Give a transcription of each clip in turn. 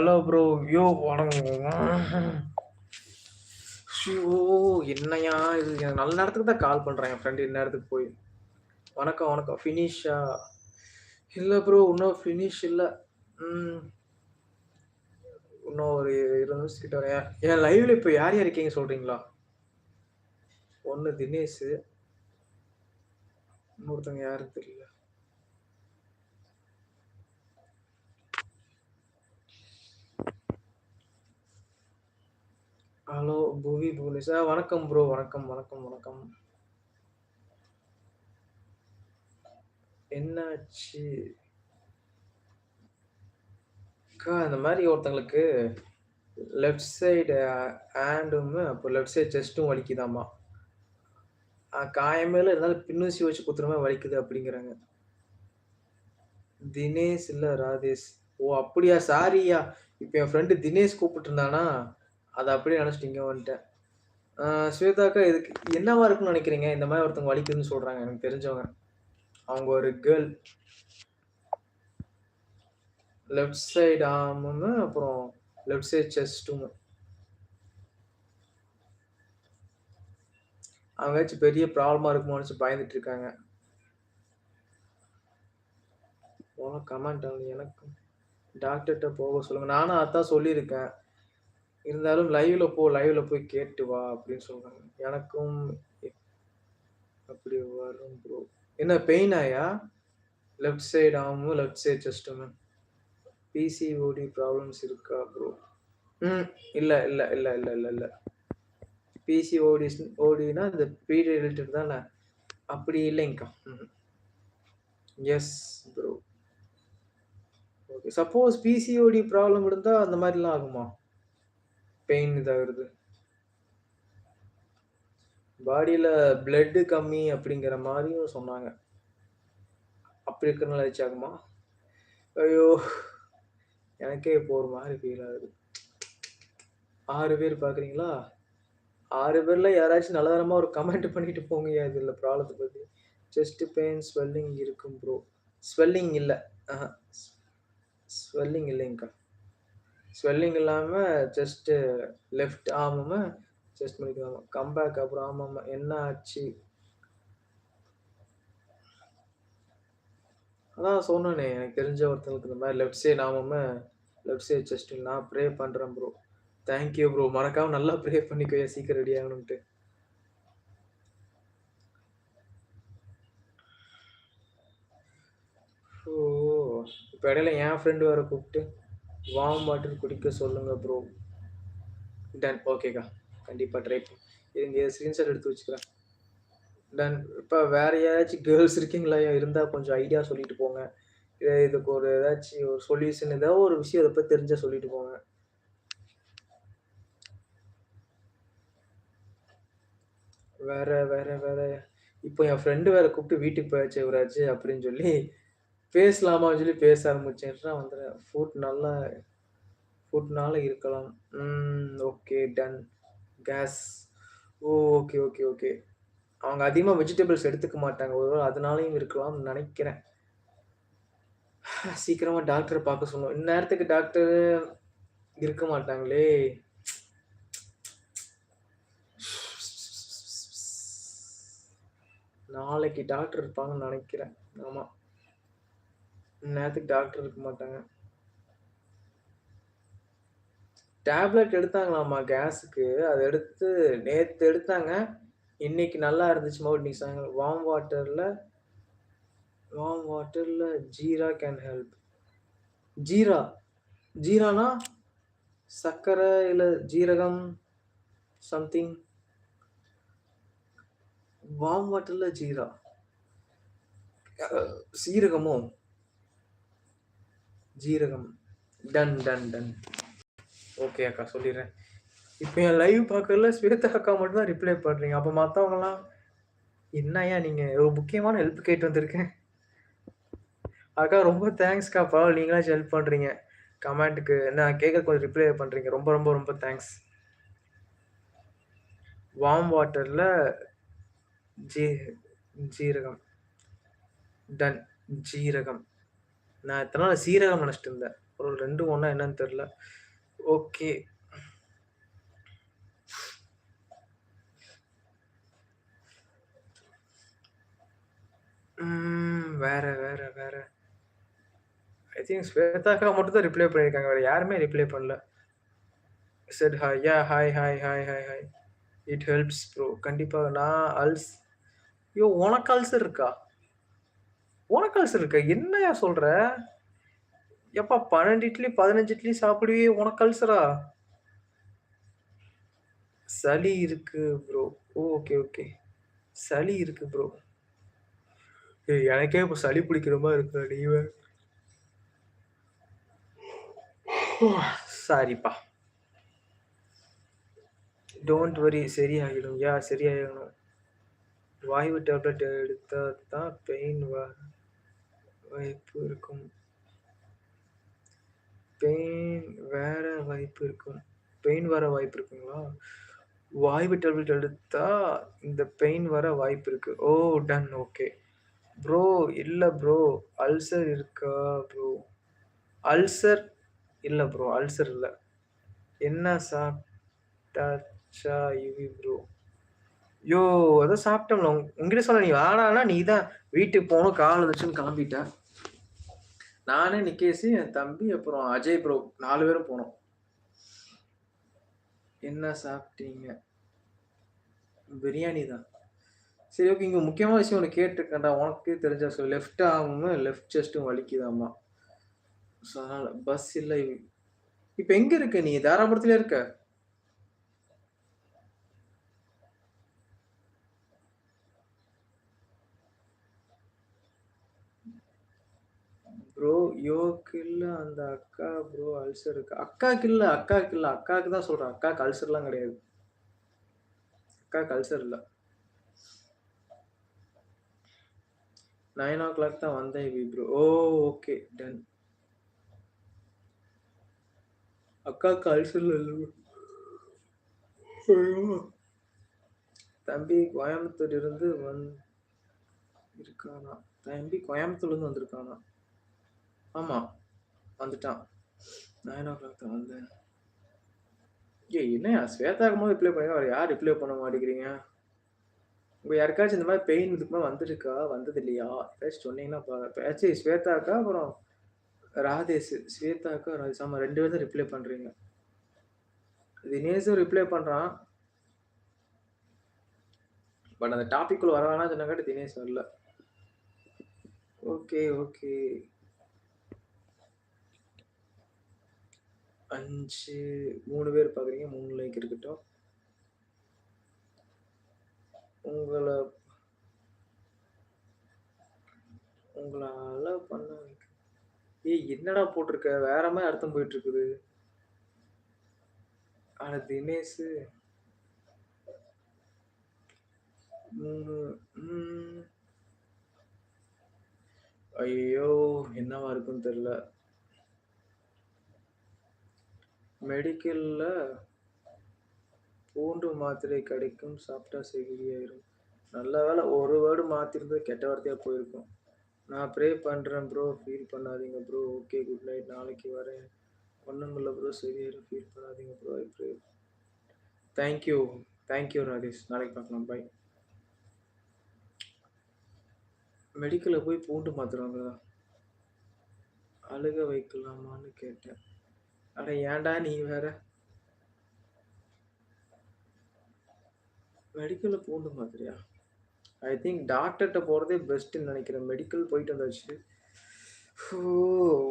Hello bro. யோ வணக்கம். ஷியோ! என்னய்யா இது? எனக்கு நல்ல நேரத்துக்கு தான் கால் பண்ணுறேன் என் ஃப்ரெண்டு இந்நேரத்துக்கு போய். வணக்கம், வணக்கம். ஃபினிஷா? இல்லை ப்ரோ. இன்னும் ஃபினிஷ் இல்லை ம். இன்னும் ஒரு 20 நிமிஷம் கிட்ட வரேன் என் லைவ்ல இப்போ யார் யார் இருக்கீங்க சொல்கிறீங்களா ஒன்று தினேஷு. இன்னொருத்தவங்க யாரும் தெரியல. ஹலோ புவி புவனேஷ். ஆ வணக்கம் ப்ரோ. வணக்கம், வணக்கம், வணக்கம். என்னாச்சு? அக்கா இந்த மாதிரி ஒருத்தங்களுக்கு லெஃப்ட் சைடு ஹேண்டும், அப்புறம் லெஃப்ட் சைடு செஸ்ட்டும் வலிக்குதாமா. காயமேல இருந்தாலும் பின்னூசி வச்சு குத்துறமே வலிக்குது அப்படிங்கிறாங்க. தினேஷ் இல்லை ராதேஷ். ஓ! அப்படியா? சாரியா இப்போ என் ஃப்ரெண்டு தினேஷ் கூப்பிட்டுருந்தானா, அதை அப்படியே நெனச்சுட்டு வந்துட்டேன். ஸ்வேதாக்கா அக்கா இதுக்கு என்னவா இருக்குன்னு நினைக்கிறீங்க இந்த மாதிரி ஒருத்தவங்க வலிக்குதுன்னு சொல்கிறாங்க எனக்கு தெரிஞ்சவங்க. அவங்க ஒரு கேர்ள். லெஃப்ட் சைடு ஆர்மும், அப்புறம் லெஃப்ட் சைடு செஸ்ட்டும். அவங்களாச்சும் பெரிய ப்ராப்ளமாக இருக்குமோன்னு பயந்துட்டு இருக்காங்க. போன கமெண்ட் ஆகல எனக்கும். டாக்டர்கிட்ட போக சொல்லுங்கள் நானும் அதான் சொல்லியிருக்கேன். இருந்தாலும் லைவ்ல போ. லைவ்ல போய் கேட்டு வா அப்படின்னு சொல்றாங்க. எனக்கும் அப்படி வரும் ப்ரோ. என்ன பெயின் ஆயா லெஃப்ட் சைடு ஆமும் லெஃப்ட் சைடு செஸ்ட்டுமே. பிசிஓடி ப்ராப்ளம்ஸ் இருக்கா ப்ரோ? ம். இல்லை இல்லை இல்லை இல்லை இல்லை இல்லை பிசிஓடிஸ் ஓடினா இந்த பீரியட் ரிலேட்டட் தானே? அப்படி இல்லைங்க்கா. ம் yes bro. Okay. Suppose PCOD problem இருந்தால் அந்த மாதிரிலாம் ஆகுமா? பெயின் இதாகிறது பாடியில் பிளட்டு கம்மி அப்படிங்கிற மாதிரியும் சொன்னாங்க. அப்படி இருக்கிறனால ஏதாச்சும் ஆகுமா? ஐயோ! எனக்கே இப்போ ஒரு மாதிரி ஃபீல் ஆகுது. ஆறு பேர் பார்க்குறீங்களா? ஆறு பேரில் யாராச்சும் நல்லதரமாக ஒரு கமெண்ட் பண்ணிட்டு இது இல்லை ப்ராப்ளத்தை பற்றி செஸ்ட் பெயின், ஸ்வெல்லிங் இருக்கும் ப்ரோ. ஸ்வெல்லிங் இல்லை ஸ்வெல்லிங் இல்லைங்க்கா. ஸ்வெல்லிங் இல்லாமல் ஜஸ்ட்டு லெஃப்ட் ஆமாம் செஸ்ட் பண்ணிக்கலாம் கம்பேக் அப்புறம் ஆமாம் என்ன ஆச்சு? அதான் சொன்னேனே, எனக்கு தெரிஞ்ச ஒருத்தங்களுக்கு இந்த மாதிரி லெஃப்ட் சைடு ஆமாம் லெஃப்ட் சைடு செஸ்ட்டும் நான் ப்ரே பண்ணுறேன் ப்ரோ. Thank you bro. மறக்காம நல்லா ப்ரே பண்ணிக்கோயா சீக்கிரம் ரெடி ஆகணும்ட்டு ஓ! இப்போ இடையில என் ஃப்ரெண்டு வேற கூப்பிட்டு வார்ம் வாட்டர் குடிக்க சொல்லுங்க ப்ரோ. டன். ஓகேக்கா. கண்டிப்பாக ட்ரை பண் இருங்க ஸ்க்ரீன்ஷாட் எடுத்து வச்சுக்கிறேன். டன். இப்போ வேறு யாராச்சும் கேர்ள்ஸ் இருக்கீங்களா இருந்தால் கொஞ்சம் ஐடியா சொல்லிட்டு போங்க. இதை இதுக்கு ஒரு ஏதாச்சும் ஒரு சொல்யூஷன் ஏதோ ஒரு விஷயம் இதை பற்றி தெரிஞ்சால் சொல்லிட்டு போங்க. வேற, வேற, வேற இப்போ என் ஃப்ரெண்டு வேற கூப்பிட்டு வீட்டுக்கு போயாச்சு இவராச்சு அப்படின்னு சொல்லி, பேசலாமான்னு சொல்லி பேச ஆரம்பிச்சேன். வந்துடுறேன். ஃபுட் நல்லா ஃபுட்னால இருக்கலாம். Okay done. Gas. Oh! Okay, okay, okay. அவங்க அதிகமாக வெஜிடபிள்ஸ் எடுத்துக்க மாட்டாங்க. ஒரு அதனாலையும் இருக்கலாம்னு நினைக்கிறேன் சீக்கிரமாக டாக்டரை பார்க்க சொல்லணும். இந்நேரத்துக்கு டாக்டர் இருக்க மாட்டாங்களே! நாளைக்கு டாக்டர் இருப்பாங்கன்னு நினைக்கிறேன் ஆமாம் நேரத்துக்கு டாக்டர் இருக்க மாட்டாங்க. டேப்லெட் எடுத்தாங்களாம்மா கேஸுக்கு. அதை எடுத்து நேற்று எடுத்தாங்க. இன்னைக்கு நல்லா இருந்துச்சு இன்னைக்கு சாயங்காலம். வார்ம் வாட்டரில் வார்ம் வாட்டரில் ஜீரா கேன் ஹெல்ப். ஜீரா? ஜீரானா? சர்க்கரை இல்லை ஜீரகம் சம்திங். வார்ம் வாட்டரில் ஜீரா. அ சீரகமோ? ஜீரகம். Ton, ton, ton. ஓகே அக்கா சொல்லிடுறேன் இப்போ என் லைவ் பார்க்கறதுல ஸ்வேதா அக்கா மட்டும்தான் ரிப்ளை பண்ணுறீங்க அப்போ மற்றவங்களாம் என்னய்யா நீங்கள் ஒரு முக்கியமான ஹெல்ப் கேட்டு வந்திருக்கேன். அக்கா ரொம்ப தேங்க்ஸ்க்கா. பரவாயில்ல நீங்களாச்சும் ஹெல்ப் பண்ணுறீங்க கமெண்ட்டுக்கு நான் கேட்க கொஞ்சம் ரிப்ளை பண்ணுறீங்க ரொம்ப, ரொம்ப, ரொம்ப தேங்க்ஸ். வார்ம் வாட்டரில் ஜீ ஜீரகம். டன். ஜீரகம். நான் இத்தனை நாள் சீரகம் நினச்சிட்டு இருந்தேன். ஒரு ரெண்டு ஒன்றா என்னன்னு தெரியல. ஓகே. ம். வேற, வேற, வேற. ஐ திங்க் ஸ்வேதாக்கா மட்டும் தான் ரிப்ளை பண்ணியிருக்காங்க. வேற யாருமே ரிப்ளை பண்ணல. Said hi. Yeah hi, hi, hi, hi, hi. It helps bro. கண்டிப்பாக நான் அல்ஸ் ஐயோ உனக்கு அல்சர் இருக்கா? உனக்கு இருக்க இருக்கா? என்னய்யா சொல்ற? எப்பா 12 இட்லி, 15 இட்லி சாப்பிடுவே உனக்கல்சரா சளி இருக்கு ப்ரோ. Okay, okay. சளி இருக்கு ப்ரோ. எனக்கே இப்ப சளி பிடிக்கிற மாதிரி இருக்கு நீ சாரிப்பா. டோன்ட் வரி சரியாகிடும். யா சரியாயிடும். வாய்வு டேப்லெட் எடுத்தால் தான் பெயின் வர வாய்ப்பு இருக்கும். பெயின் வேற வாய்ப்பு இருக்கும். பெயின் வர வாய்ப்பு இருக்குங்களா? வாய்வு டேப்லெட் எடுத்தா இந்த பெயின் வர வாய்ப்பு இருக்கு. ஓ! Done okay. ப்ரோ இல்லை ப்ரோ. அல்சர் இருக்கா ப்ரோ? அல்சர் இல்லை ப்ரோ. அல்சர் இல்லை என்ன சாப்பிட்டாச்சா இவி ப்ரோ? யோ! அதை சாப்பிட்டோம்ல. உங்ககிட்ட சொல்ல நீ வேணான்னா நீ தான் வீட்டுக்கு போகணும் கால் வந்துச்சுன்னு கிளம்பிட்டேன் நானே நிக்கேசி என் தம்பி அப்புறம் அஜய் ப்ரோ நாலு பேரும் போனோம். என்ன சாப்பிட்டீங்க? பிரியாணி தான். சரி ஓகே. இங்கே முக்கியமான விஷயம் ஒன்று கேட்டுருக்கேன்டா. உனக்கே தெரிஞ்சா சொல்லு. லெஃப்ட் ஆகும் லெஃப்ட் செஸ்ட்டும் வலிக்குதாம்மா ஸோ அதனால் பஸ் இல்லை இப்போ எங்கே இருக்க நீ? தாராபுரத்துலேயே இருக்க? ப்ரோ யோக்கு இல்லை அந்த அக்கா ப்ரோ அல்சர் இருக்கு. அக்காக்கு இல்லை அக்காக்கு இல்லை அக்காக்கு தான் சொல்கிறேன் அக்காக்கு அல்சர்லாம் கிடையாது. அக்காக்கு அல்சர் இல்லை நைன் ஓ கிளாக் தான் வந்தேன் இவி ப்ரோ. ஓ! ஓகே. டன். அக்காவுக்கு அல்சர் இல்லை தம்பி கோயம்புத்தூர் இருந்து வந் இருக்கானா? தம்பி கோயம்புத்தூர்லேருந்து வந்திருக்கானா? ஆமாம் வந்துட்டான். 9:00 தான் வந்தேன். ஏய் என்ன ஸ்வேதாக்கு போது ரிப்ளை பண்ணுங்க. அவர் யார் ரிப்ளை பண்ண மாட்டேங்கிறீங்க? உங்கள் யாருக்காச்சும் இந்த மாதிரி பெயின் இதுக்கு மாதிரி வந்துருக்கா வந்தது இல்லையா? ஏதாச்சும் சொன்னீங்கன்னா இப்போ ச்சீ ஸ்வேதாக்கா அப்புறம் ராதேஷ். ஸ்வேதாக்கா ராதேஷ். ஆமாம் ரெண்டு பேரும் தான் ரிப்ளை பண்ணுறீங்க தினேஷும் ரிப்ளை பண்ணுறான் பட் அந்த டாபிக்குள்ள வர வேணாம்னு சொன்னங்காட்டி தினேஷ் வரல. Okay, okay. 5 3 பேர் பார்க்குறீங்க. மூணு லைக் இருக்கட்டும். உங்களை உங்கள பண்ண ஏய் என்னடா போட்டிருக்க? வேற மாதிரி அர்த்தம் போயிட்டு இருக்குது. ஆனா தினேஷ் மூணு ஐயோ என்னவா இருக்குன்னு தெரியல. மெடிக்கலில் பூண்டு மாத்திரை கிடைக்கும். சாப்பிட்டா செகிரியாயிரும் நல்ல வேலை ஒரு வேர்டு மாத்திருந்தா கெட்ட வார்த்தையாக போயிருக்கும். நான் ப்ரே பண்ணுறேன் ப்ரோ. ஃபீல் பண்ணாதீங்க ப்ரோ. Okay good night. நாளைக்கு வரேன். ஒண்ணுமில்ல ப்ரோ. சரியாயிரும். ஃபீல் பண்ணாதீங்க bro. I pray. Thank you. Thank you Radhesh. நாளைக்கு பார்க்கலாம். பை. மெடிக்கலில் போய் பூண்டு மாத்திரம் அழுக வைக்கலாமான்னு கேட்டேன். அட ஏன்டா நீ வேற? மெடிக்கல்ல பூண்டு மாதிரியா ஐ திங்க் டாக்டர்கிட்ட போறதே பெஸ்ட்டுன்னு நினைக்கிறேன் மெடிக்கல் போயிட்டு வந்தாச்சு. ஹோ!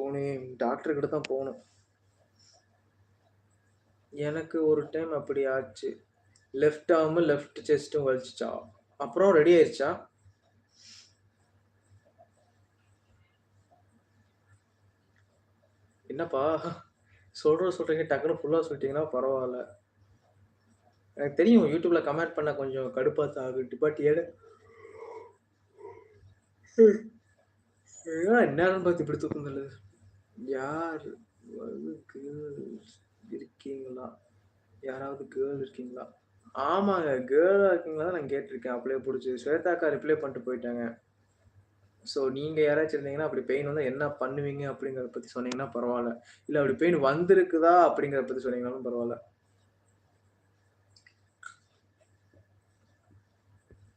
உனே டாக்டர் கிட்ட தான் போகணும் எனக்கு ஒரு டைம் அப்படி ஆச்சு. லெஃப்ட் ஆர்மும், லெஃப்ட் செஸ்ட்டும் வலிச்சிச்சா அப்புறம் ரெடி ஆயிடுச்சா என்னப்பா? சொல்கிற சொல்கிறீங்க டக்குனு ஃபுல்லாக சொல்லிட்டீங்கன்னா பரவாயில்ல எனக்கு தெரியும் யூடியூப்ல கமெண்ட் பண்ண கொஞ்சம் கடுப்பாக தான் ஆகுது. பட் ஏடு என்னன்னு பார்த்து இப்படி தூக்கம் தள்ளுது? யார் கேர்ள்ஸ் இருக்கீங்களா? யாராவது கேர்ள் இருக்கீங்களா? ஆமாங்க. கேர்ளாக இருக்கீங்களா தான் நான் கேட்டிருக்கேன் அப்படியே பிடிச்சி ஸ்வேதாக்கா ரிப்ளை பண்ணிட்டு போயிட்டாங்க. ஸோ நீங்கள் யாராச்சும் இருந்தீங்கன்னா, அப்படி பெயின் வந்து என்ன பண்ணுவீங்க? அப்படிங்கிறத பற்றி சொன்னீங்கன்னா பரவாயில்ல இல்லை அப்படி பெயின் வந்திருக்குதா? அப்படிங்கிறத பற்றி சொன்னீங்கனாலும் பரவாயில்ல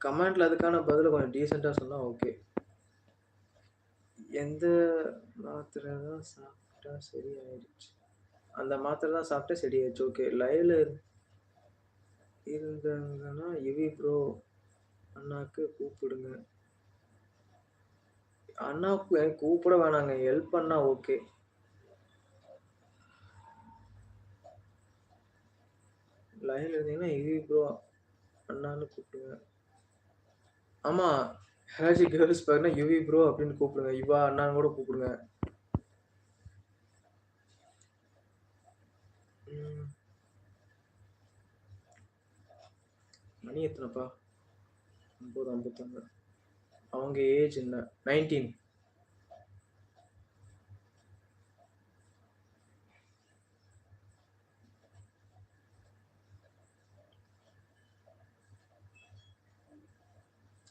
கமெண்ட்ல அதுக்கான பதில கொஞ்சம் டீசெண்டாக சொன்னால் ஓகே. எந்த மாத்திரை தான் சாப்பிட்டா சரியாயிடுச்சு? அந்த மாத்திரை தான் சாப்பிட்டா சரியாயிடுச்சு. ஓகே. லைவ்ல இருந்தாங்கன்னா, "யுவி ப்ரோ அண்ணாக்கு கூப்பிடுங்க." அண்ணாவுக்கு எனக்கு கூப்பிட வேணாங்க. ஹெல்ப் பண்ணா ஓகே. லைன்ல இருந்தீங்கன்னா, இது ப்ரோ அண்ணான்னு கூப்பிடுங்க." ஆமா. யாராச்சும் கேர்ள்ஸ் பாத்தீங்கன்னா, "யுவி ப்ரோ" அப்படின்னு கூப்பிடுங்க. "யுவா அண்ணான்னு கூட கூப்பிடுங்க." மணி எத்தனைப்பா ஐம்பது 9:51 அவங்க ஏஜ் என்ன? 19.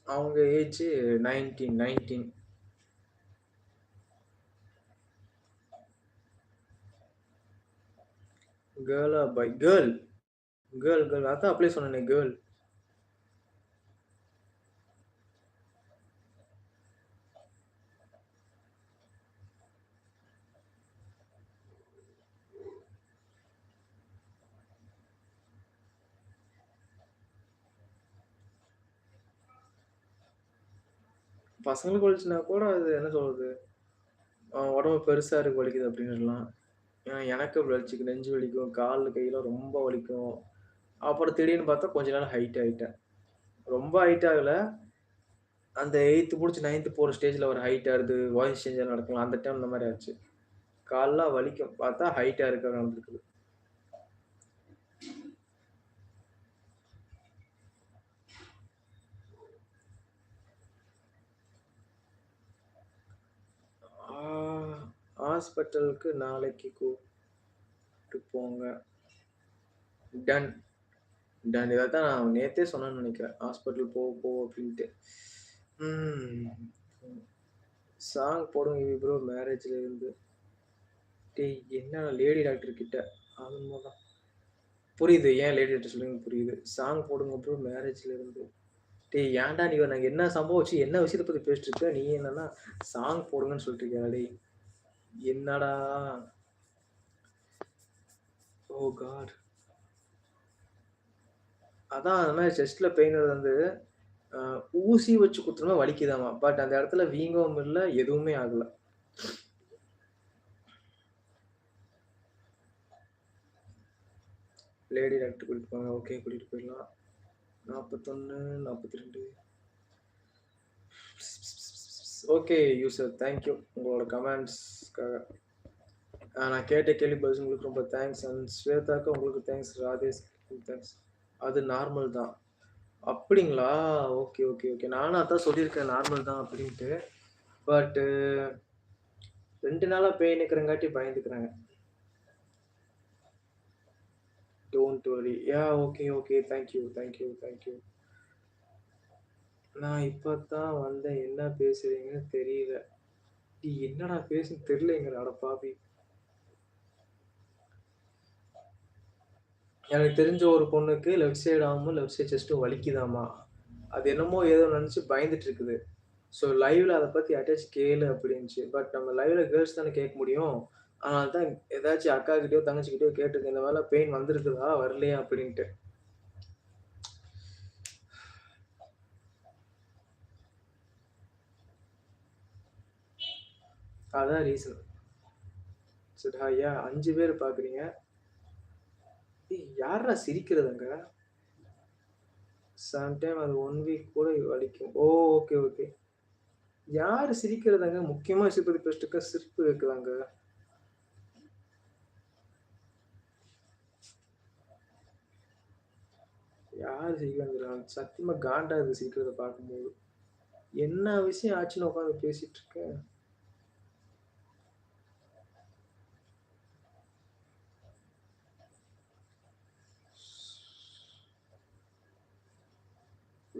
அவங்க ஏஜ் 19, 19. கேர்ளா? பை கேர்ள். Girl, girl. அதான் அப்ளை சொன்னேன் கேர்ள். பசங்களுக்கு வலிச்சுனா கூட அது என்ன சொல்றது? உடம்பு பெருசா இருக்கு வலிக்குது அப்படின்னுலாம். ஏன்னா எனக்கு அப்படி வலிச்சுக்கு நெஞ்சு வலிக்கும், கால், கையெல்லாம் ரொம்ப வலிக்கும். அப்புறம் திடீர்னு பார்த்தா கொஞ்ச நாள் ஹைட் ஆயிட்டேன். ரொம்ப ஹைட் ஆகல. அந்த 8த் முடிச்சு 9த் போற ஸ்டேஜ்ல ஒரு ஹைட் ஆகுது, வாய்ஸ் சேஞ்ச் நடக்கலாம். அந்த டைம் இந்த மாரி ஆச்சு. கால்லாம் வலிக்கும். பார்த்தா ஹைட்டா இருக்க நடந்திருக்குது. ஆ ஹாஸ்பிட்டலுக்கு நாளைக்கு கூப்பிட்டு போங்க. டன். டன். இதை தான் நான் நேத்தே சொன்னேன்னு நினைக்கிறேன் ஹாஸ்பிட்டல் போ போ அப்படின்ட்டு. சாங் போடுங்க யுவி ப்ரோ மேரேஜில் இருந்து. டே என்னடா லேடி டாக்டர் கிட்ட. தான் புரியுது. ஏன் லேடி டாக்டர் சொல்லுங்க புரியுது. சாங் போடுங்க ப்ரோ மேரேஜில் இருந்து. டே ஏன்டா நீ நாங்கள் என்ன சம்பவம் வச்சு என்ன விஷயத்த பற்றி பேசிட்டு இருக்க? நீ என்னன்னா சாங் போடுங்கன்னு சொல்லிட்டு இருக்கியாடா டேய். என்னடா? Oh god! அதான் அந்த மாதிரி செஸ்ட்ல பெயின் வந்து ஊசி வச்சு குத்துனா வலிக்குதாமா. பட் அந்த இடத்துல வீங்கவும் இல்லை எதுவுமே ஆகல. லேடி டாக்டர் கூட்டிட்டு போங்க. ஓகே கூட்டிட்டு போயிடலாம். 41, 42 ஓகே யூசர் தேங்க் யூ. உங்களோட கமெண்ட்ஸ்க்காக. நான் கேட்ட கேள்வி பதில் உங்களுக்கு ரொம்ப தேங்க்ஸ். அண்ட் ஸ்வேதாக்கு உங்களுக்கு தேங்க்ஸ். ராதேஷ் தேங்க்ஸ். அது நார்மல் தான். அப்படிங்களா? Okay, okay, okay. நானும் அதான் சொல்லியிருக்கேன் நார்மல் தான் அப்படின்ட்டு. பட்டு 2 நாளா pain நிற்கிறங்காட்டி பயந்துக்கிறாங்க. Don't worry yeah okay, okay. Thank you, thank you, thank you. நான் இப்போ தான் வந்தேன். என்ன பேசுறீங்கன்னு தெரியல. நீ என்னடா பேசுன்னு தெரியலங்கிற பாபி எனக்கு தெரிஞ்ச ஒரு பொண்ணுக்கு லெஃப்ட் சைடு ஆகும் லெஃப்ட் சைடு செஸ்ட்டும் வலிக்குதாமா. அது என்னமோ ஏதோ நினச்சி பயந்துட்டு இருக்குது. ஸோ லைவ்ல அதை பற்றி அட்டாச் கேளு அப்படின்ச்சு பட் நம்ம லைவ்ல கேர்ள்ஸ் தானே கேட்க முடியும். அதனால தான் ஏதாச்சும் அக்காகிட்டயோ, தங்கச்சிகிட்டயோ கேட்டிருக்கு இந்த மாதிரிலாம் பெயின் வந்திருக்குதா? வரலையா? அப்படின்ட்டு. அதுதான் ரீசன். சரி ஹாய்யா அஞ்சு பேர் பார்க்குறீங்க. ஏய் சிரிக்கிறதுங்க சம்டைம் அது ஒன் வீக் கூட வலிக்கும். ஓ! Okay, okay. யார் சிரிக்கிறதாங்க முக்கியமாக சிற்பதி பெஸ்ட்டுக்கு பேசிட்டு சிரிப்பு இருக்குதாங்க யார் சிரிக்கிறாங்க சத்தியமாக காண்டாக இருக்குது சிரிக்கிறத பார்க்கும்போது. என்ன விஷயம் ஆச்சுன்னு உட்காந்து பேசிட்டு இருக்கேன்.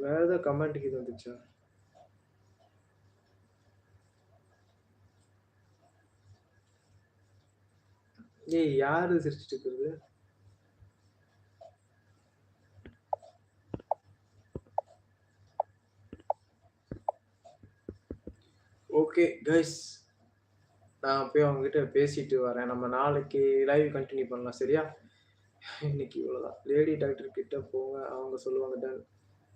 வேற ஏதோ கமெண்ட் இது வந்துச்சா ஏய் யாரு சிரிச்சிட்டு இருக்கிறது? ஓகே கைஸ் நான் போய் அவங்ககிட்ட பேசிட்டு வரேன். நம்ம நாளைக்கு லைவ் கண்டினியூ பண்ணலாம் சரியா? இன்னைக்கு இவ்வளோதான் லேடி டாக்டர் கிட்ட போங்க. அவங்க சொல்லுவாங்க டன்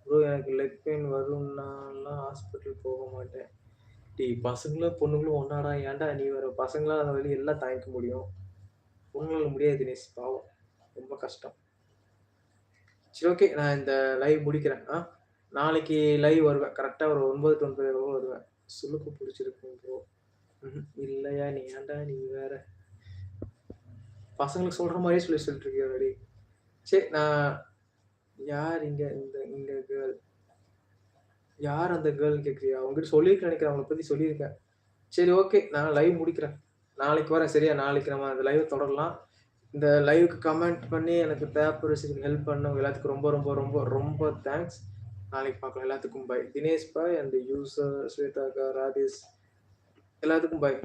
ப்ரோ எனக்கு லெக் பெயின் வரும்னாலாம் ஹாஸ்பிட்டல் போக மாட்டேன். டி பசங்களும், பொண்ணுங்களும் ஒன்றாடா ஏன்டா நீ வர பசங்களாம் அந்த வழி எல்லாம் தாங்கிக்க முடியும். பொண்ணுங்களால் முடியாது தினேஷ் பாவம். ரொம்ப கஷ்டம். சரி ஓகே. நான் இந்த லைவ் முடிக்கிறேன். ஆ. நாளைக்கு லைவ் வருவேன். கரெக்டாக ஒரு 9 டூ 9:30 வருவேன். சுலுக்கு பிடிச்சிருக்கும் ப்ரோ. இல்லையா நீ ஏன்டா நீ வேற? பசங்களுக்கு சொல்கிற மாதிரியே சொல்லி சொல்லிட்டு இருக்கியேடா சரி நான் யார் இங்க இந்த இந்த கேர்ள்? யார் அந்த கேர்ள் கேட்குறியா உன்கிட்ட சொல்லியிருக்கேன் நினைக்கிறேன் அவங்கள பத்தி சொல்லியிருக்கேன். சரி ஓகே. நான் லைவ் முடிக்கிறேன். நாளைக்கு வரேன் சரியா? நாளைக்கு நம்ம அந்த லைவ் தொடரலாம். இந்த லைவுக்கு கமெண்ட் பண்ணி எனக்கு பேப்பர் ஹெல்ப் பண்ணவங்க எல்லாத்துக்கும் ரொம்ப ரொம்ப ரொம்ப ரொம்ப தேங்க்ஸ். நாளைக்கு பார்க்கலாம். எல்லாத்துக்கும் bye. Dinesh bye and user ஸ்வேதாக்கா, Radhesh எல்லாத்துக்கும் பாய்.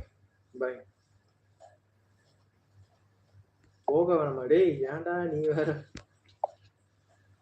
பாய். போக வேணாமா? டேய் ஏன்டா நீ வேற?